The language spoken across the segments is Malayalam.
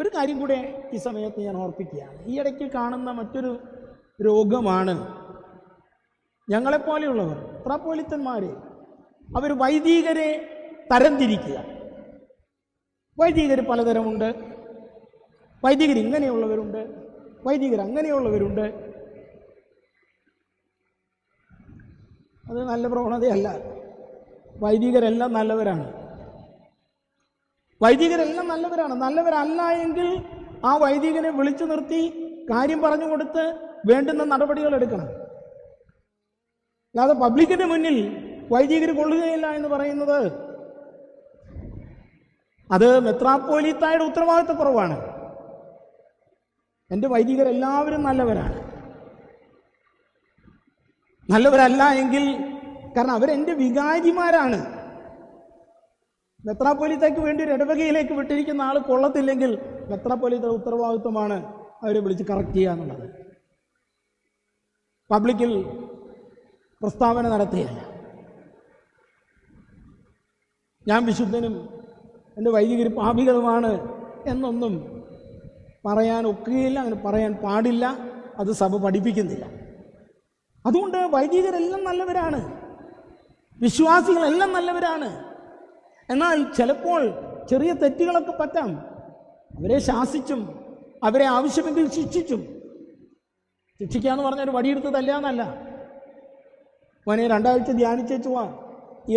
ഒരു കാര്യം കൂടെ ഈ സമയത്ത് ഞാൻ ഓർപ്പിക്കുകയാണ്. ഈ ഇടയ്ക്ക് കാണുന്ന മറ്റൊരു രോഗമാണ് ഞങ്ങളെപ്പോലെയുള്ളവർ പ്രാപോലിത്തന്മാർ അവർ വൈദികരെ തരംതിരിക്കുക. വൈദികർ പലതരമുണ്ട്. വൈദികർ ഇങ്ങനെയുള്ളവരുണ്ട്. വൈദികർ അങ്ങനെയുള്ളവരുണ്ട്. അത് നല്ല പ്രവണതയല്ല. വൈദികരെല്ലാം നല്ലവരാണ്. വൈദികരെല്ലാം നല്ലവരാണ്. നല്ലവരല്ല എങ്കിൽ ആ വൈദികനെ വിളിച്ചു നിർത്തി കാര്യം പറഞ്ഞു കൊടുത്ത് വേണ്ടുന്ന നടപടികൾ എടുക്കണം. അല്ലാതെ പബ്ലിക്കിന്റെ മുന്നിൽ വൈദികർ കൊള്ളുകയില്ല എന്ന് പറയുന്നത് അത് മെത്രാപ്പോലീത്തായുടെ ഉത്തരവാദിത്തക്കുറവാണ് എന്റെ വൈദികരെല്ലാവരും നല്ലവരാണ്. നല്ലവരല്ല എങ്കിൽ കാരണം അവരെന്റെ വികാരിമാരാണ്. മെത്രാപ്പൊലിത്തയ്ക്ക് വേണ്ടി ഒരു ഇടവകയിലേക്ക് വിട്ടിരിക്കുന്ന ആൾ കൊള്ളത്തില്ലെങ്കിൽ മെത്രാപ്പൊലിത്ത ഉത്തരവാദിത്വമാണ് അവരെ വിളിച്ച് കറക്റ്റ് ചെയ്യുക എന്നുള്ളത്. പബ്ലിക്കിൽ പ്രസ്താവന നടത്തുകയല്ല ഞാൻ വിശുദ്ധനും എന്റെ വൈദികർ പാപികളുമാണ് എന്നൊന്നും പറയാൻ ഒക്കുകയില്ല അങ്ങനെ പറയാൻ പാടില്ല അത് സഭ പഠിപ്പിക്കുന്നില്ല. അതുകൊണ്ട് വൈദികരെല്ലാം നല്ലവരാണ്. വിശ്വാസികളെല്ലാം നല്ലവരാണ്. എന്നാൽ ചിലപ്പോൾ ചെറിയ തെറ്റുകളൊക്കെ പറ്റാം. അവരെ ശാസിച്ചും അവരെ ആവശ്യമെങ്കിൽ ശിക്ഷിച്ചും. ശിക്ഷിക്കുക എന്ന് പറഞ്ഞാൽ ഒരു വടിയെടുത്ത് മോനെ രണ്ടാഴ്ച ധ്യാനിച്ചേച്ചു വാ.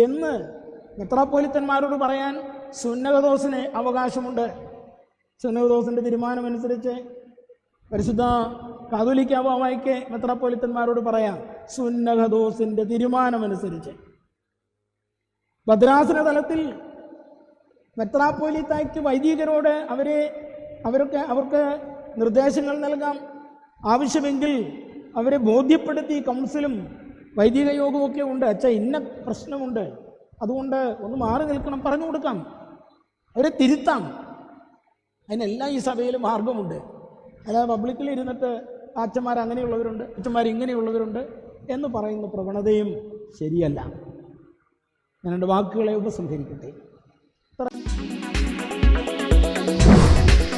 എന്ന് മെത്രാപ്പോലിത്തന്മാരോട് പറയാൻ സുന്നകദോസിന് അവകാശമുണ്ട്. സുന്നകദോസിന്റെ തീരുമാനമനുസരിച്ച് പരിശുദ്ധ കാതോലിക്കാവായിക്ക് മെത്രാപ്പോലിത്തന്മാരോട് പറയാം സുന്നകദോസിന്റെ തീരുമാനമനുസരിച്ച്. ഭദ്രാസന തലത്തിൽ മെത്രാപ്പോലിത്തായ്ക്ക് വൈദികരോട് അവരെ അവർക്ക് അവർക്ക് നിർദ്ദേശങ്ങൾ നൽകാം. ആവശ്യമെങ്കിൽ അവരെ ബോധ്യപ്പെടുത്തി കൗൺസിലും വൈദിക യോഗമൊക്കെ ഉണ്ട്. അച്ഛ ഇന്ന പ്രശ്നമുണ്ട്. അതുകൊണ്ട് ഒന്ന് മാറി നിൽക്കണം. പറഞ്ഞു കൊടുക്കാം. അവരെ തിരുത്താം. അതിനെല്ലാം ഈ സഭയിൽ മാർഗമുണ്ട്. അല്ലാതെ പബ്ലിക്കിൽ ഇരുന്നിട്ട് അച്ഛന്മാർ അങ്ങനെയുള്ളവരുണ്ട് അച്ഛന്മാർ ഇങ്ങനെയുള്ളവരുണ്ട് എന്ന് പറയുന്ന പ്രവണതയും ശരിയല്ല. ഞാൻ രണ്ട് വാക്കുകളെ ഉപസംഹരിക്കട്ടെ. Bye.